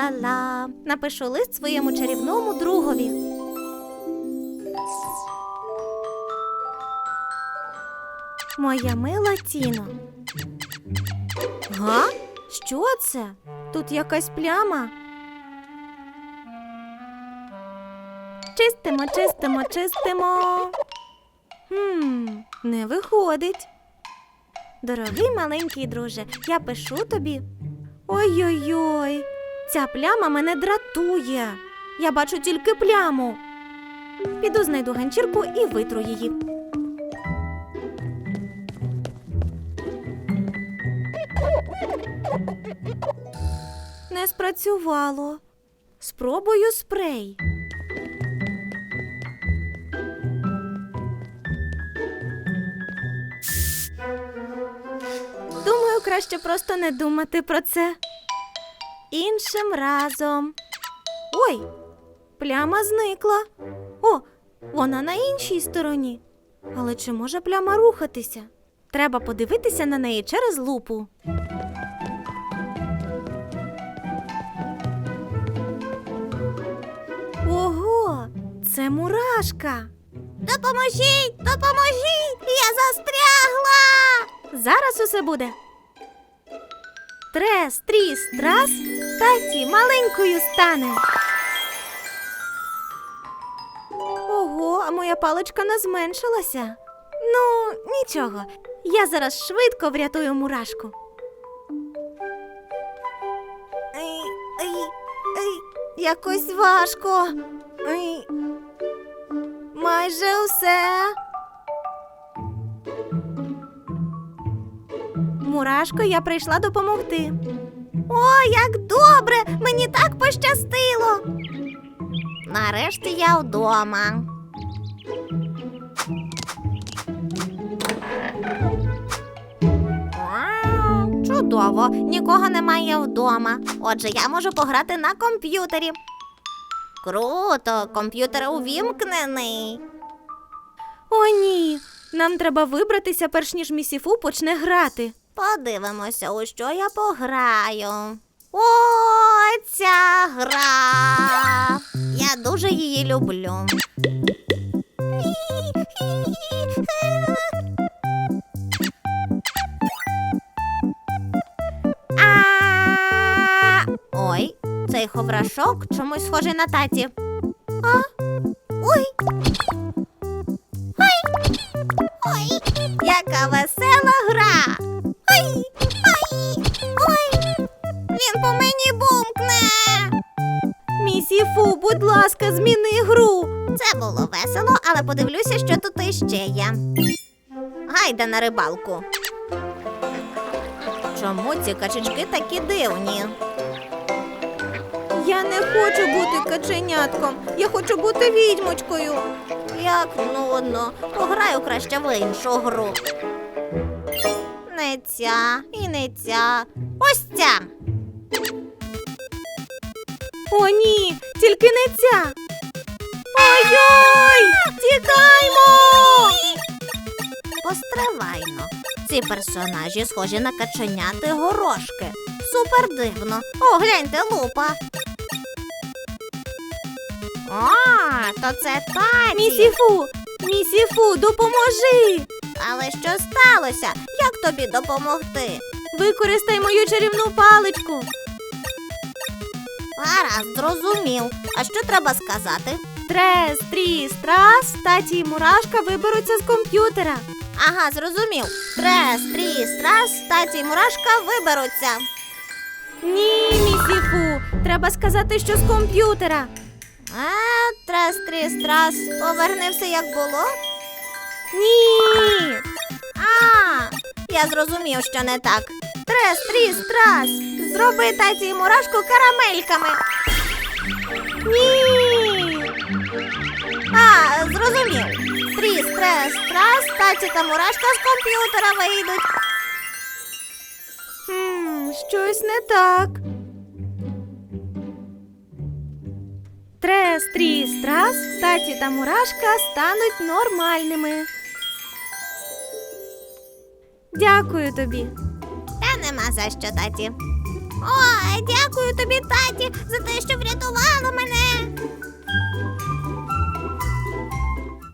Ла-ла-ла. Напишу лист своєму чарівному другові. Моя мила Тіно. Га? Що це? Тут якась пляма. Чистимо, чистимо, чистимо. Хм, не виходить. Дорогий маленький друже, я пишу тобі. Ой-ой-ой, ця пляма мене дратує. Я бачу тільки пляму. Піду знайду ганчірку і витру її. Не спрацювало. Спробую спрей. Думаю, краще просто не думати про це. Іншим разом. Ой, пляма зникла. О, вона на іншій стороні. Але чи може пляма рухатися? Треба подивитися на неї через лупу. Ого, це мурашка. Допоможіть, допоможіть! Я застрягла. Зараз усе буде. Трес, тріс, трас, таті маленькою стане. Ого, а моя паличка не зменшилася. Ну, нічого. Я зараз швидко врятую мурашку. Якось важко. Майже усе. Мурашко, я прийшла допомогти. О, як добре! Мені так пощастило. Нарешті я вдома. Чудово, нікого немає вдома. Отже, я можу пограти на комп'ютері. Круто, комп'ютер увімкнений. О, ні. Нам треба вибратися, перш ніж місіфу почне грати. Подивимося, у що я пограю. О, ця гра. Я дуже її люблю. Ой, цей ховрашок чомусь схожий на таті. А? Ой. Будь ласка, зміни гру. Це було весело, але подивлюся, що тут іще є. Гайда на рибалку. Чому ці качечки такі дивні? Я не хочу бути каченятком. Я хочу бути відьмочкою. Як нудно. Пограю краще в іншу гру. Не ця і не ця. Ось ця. О, ні, тільки не ця. Ой-ой! Тікаймо! Постривайно. Ці персонажі схожі на каченяти горошки. Супер дивно. О, гляньте, лупа. О, то це таті. Місіфу, місіфу, допоможи. Але що сталося? Як тобі допомогти? Використай мою чарівну паличку. Гаразд, зрозумів. А що треба сказати? Трес, тріс, трас, таті і мурашка виберуться з комп'ютера. Ага, зрозумів. Трес, тріс, трас, таті і мурашка виберуться. Ні, місіфу, треба сказати, що з комп'ютера. А, трес, тріс, трас, поверни все як було. Ні. А, я зрозумів, що не так. Трес, тріс, трас. Зроби таті і мурашку карамельками. Ні. А, зрозумів. Тріс, трес, трас, таті та мурашка з комп'ютера вийдуть. Хм, щось не так. Трес, тріс, трас, таті та мурашка стануть нормальними. Дякую тобі. За що, таті. О, дякую тобі, таті, за те, що врятувала мене.